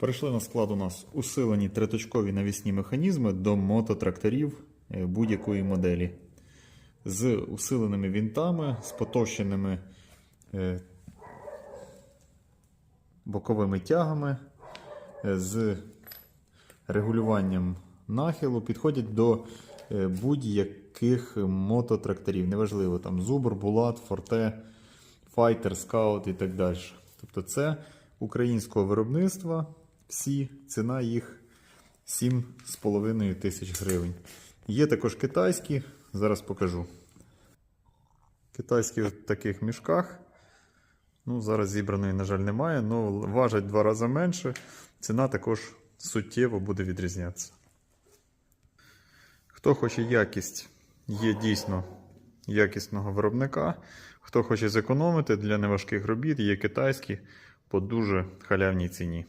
Перейшли на склад у нас усилені триточкові навісні механізми до мототракторів е, будь-якої моделі. З усиленими вінтами, з потовщеними е, боковими тягами, е, з регулюванням нахилу підходять до будь-яких мототракторів. Неважливо, там Зубр, Булат, Форте, Файтер, Скаут і так далі. Тобто це українського виробництва, всі, ціна їх 7,5 тисяч гривень. Є також китайські, зараз покажу. Китайські в таких мішках. Ну, зараз зібраної, на жаль, немає, але важать два рази менше. Ціна також суттєво буде відрізнятися. Хто хоче якість, є дійсно якісного виробника. Хто хоче зекономити для неважких робіт, є китайські по дуже халявній ціні.